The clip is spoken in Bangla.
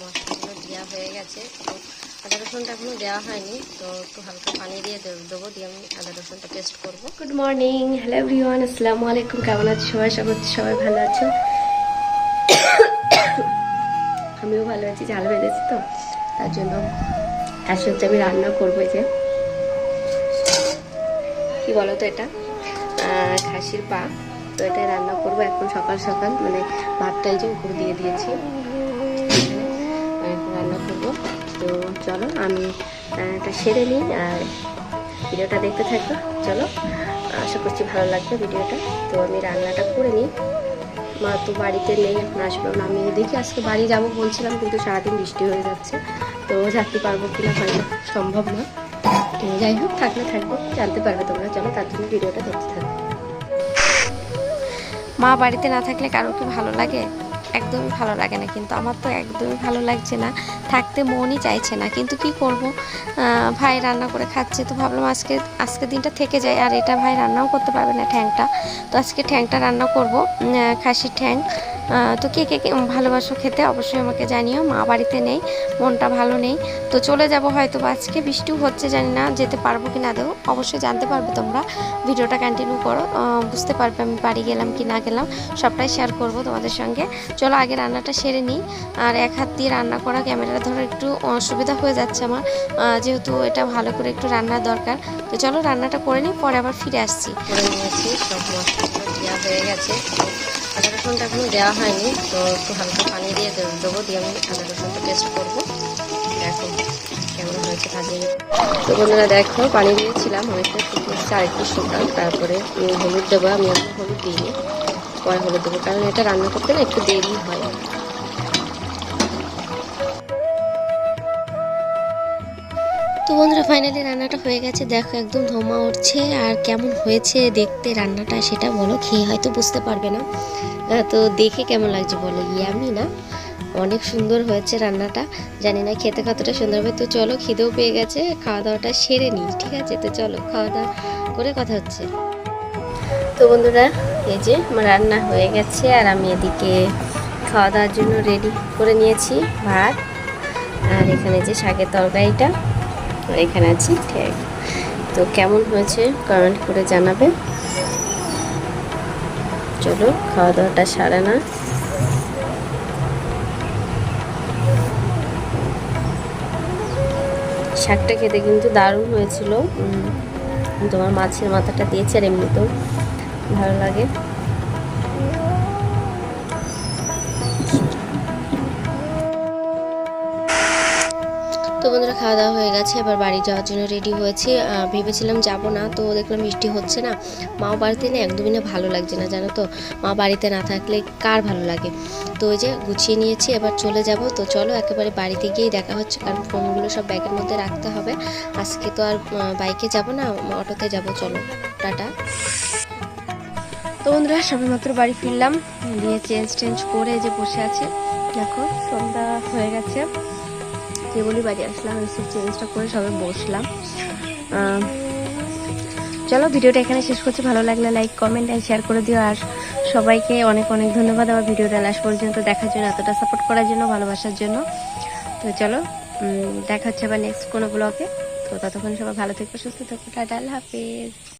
মশলাগুলো দেওয়া হয়ে গেছে। তো আদা রসুনটা এখনও দেওয়া হয়নি, তো একটু হালকা পানি দিয়ে দেবো, দিয়ে আমি আদা রসুনটা পেস্ট করব। গুড মর্নিং হ্যালো এভরিওয়ান আসসালামু আলাইকুম, কেমন আছো সবাই? সব সবাই ভালো আছো। আমিও ভালো আছি, ঝাল বেঁধেছি তো, তার জন্য আজ হচ্ছে আমি রান্না করব যে। কি বলো তো এটা খাসির পা। তো এটা রান্না করব এখন সকাল সকাল মানে ভাতটা এই যে উপর দিয়ে দিয়েছি। রান্না করব। তো চলো, আমি এটা সেরে নিই আর ভিডিওটা দেখতে থাকো। চলো, আশা করছি ভালো লাগবে ভিডিওটা। তো আমি রান্নাটা করে নিই। মা তো বাড়িতে নেই, এখন আসবে না। আমি দেখি আজকে বাড়ি যাব বলছিলাম, কিন্তু সারাদিন বৃষ্টি হয়ে যাচ্ছে। তো থাকতে পারব কিনা হয় না, সম্ভব না। যাই হোক থাকলে থাকব জানতে পারবে তোমরা। চলো, তার জন্য ভিডিওটা দেখতে থাকো। মা বাড়িতে না থাকলে কারও কি ভালো লাগে? একদমই ভালো লাগে না, কিন্তু আমার তো একদমই ভালো লাগছে না। থাকতে মনই চাইছে না, কিন্তু কি করব? ভাই রান্না করে খাচ্ছে, তো ভাবলাম আজকে আজকে দিনটা থেকে যায়, আর এটা ভাই রান্নাও করতে পারবে না ঠ্যাংটা। তো আজকে ঠ্যাংটা রান্না করব খাসির ঠ্যাং। তো কে কে ভালোবাসো খেতে অবশ্যই আমাকে জানিও, মা বাড়িতে নেই, মনটা ভালো নেই। তো চলে যাব হয়তো আজকে বৃষ্টিও হচ্ছে জানি না, যেতে পারব কি না দেবো অবশ্যই জানতে পারবে তোমরা। ভিডিওটা কন্টিনিউ করো বুঝতে পারবে আমি বাড়ি গেলাম কি না গেলাম, সবটাই শেয়ার করব তোমাদের সঙ্গে। চলো আগে রান্নাটা সেরে নিই, আর এক হাত দিয়ে রান্না করা ক্যামেরা ধরো একটু অসুবিধা হয়ে যাচ্ছে আমার যেহেতু এটা ভালো করে একটু রান্নার দরকার। তো চলো রান্নাটা করে নিই, পরে আবার ফিরে আসছি। সব দেওয়া হয়ে গেছে। আদা রসুনটা এখনও দেওয়া হয়নি, তো একটু হালকা পানি দিয়ে দেবো, দিয়ে আমি আদা রসুনটা টেস্ট করব। দেখো কেমন হয়েছে নিই। তো বন্ধুরা দেখো, পানি দিয়েছিলাম হয়েছে শুকিয়েছে আর একটু শুকান। তারপরে হলুদ দেবো, আমি এখন হলুদ দিইনি, পরে হলুদ দেবো, কারণ এটা রান্না করতে না একটু দেরি হয়। তো বন্ধুরা ফাইনালি রান্নাটা হয়ে গেছে। দেখো, একদম ধোমা উঠছে। আর কেমন হয়েছে দেখতে রান্নাটা সেটা বলো, খেয়ে হয়তো বুঝতে পারবে না। তো দেখে কেমন লাগছে বলো, ইয়ামি না? অনেক সুন্দর হয়েছে রান্নাটা। জানি না খেতে কতটা সুন্দর হবে। তো চলো, খিদেও পেয়ে গেছে। খাওয়া দাওয়াটা সেরে নিই, ঠিক আছে? তো চলো খাওয়া দাওয়া করে কথা হচ্ছে। তো বন্ধুরা, এই যে আমার রান্না হয়ে গেছে। আর আমি এদিকে খাওয়া দাওয়ার জন্য রেডি করে নিয়েছি ভাত। আর এখানে যে শাকের তরকারিটা। এখানে আছি, ঠিক। তো কেমন হয়েছে কমেন্ট করে জানাবে চলো খাওয়া দাওয়াটা সারে না। শাকটা খেতে কিন্তু দারুণ হয়েছিল। তোমার মাছের মাথাটা দিয়েছে আর এমনিতেও ভালো লাগে। তো বন্ধুরা খাওয়া দাওয়া হয়ে গেছে, এবার বাড়ি যাওয়ার জন্য রেডি হয়েছে। ভেবেছিলাম যাব না, তো দেখলাম বৃষ্টি হচ্ছে না। মাও বাড়িতে না একদমই না ভালো লাগছে না, জানো তো? মা বাড়িতে না থাকলে কার ভালো লাগে? তো ওই যে গুছিয়ে নিয়েছি, এবার চলে যাব। তো চলো একেবারে বাড়িতে গিয়েই দেখা হচ্ছে, কারণ ফোনগুলো সব ব্যাগের মধ্যে রাখতে হবে। আজকে তো আর বাইকে যাব না, অটোতে যাব, চলো, টাটা। তো বন্ধুরা সবে মাত্র বাড়ি ফিরলাম দিয়ে চেঞ্জ টেঞ্জ করে যে বসে আছে। দেখো, সন্ধ্যা হয়ে গেছে। কেবলই বাড়ি আসলাম এসে চেঞ্জটা করে সবাই বসলাম। চলো, ভিডিওটা এখানে শেষ করছি। ভালো লাগলে লাইক কমেন্ট অ্যান্ড শেয়ার করে দিও। আর সবাইকে অনেক অনেক ধন্যবাদ আমার ভিডিওটা লাস্ট পর্যন্ত দেখার জন্য, এতটা সাপোর্ট করার জন্য, ভালোবাসার জন্য। তো চলো দেখা হচ্ছে আবার নেক্সট কোনো ব্লগে তো ততক্ষণ সবাই ভালো থেকো, সুস্থ থেকো। টাটা হাফিজ।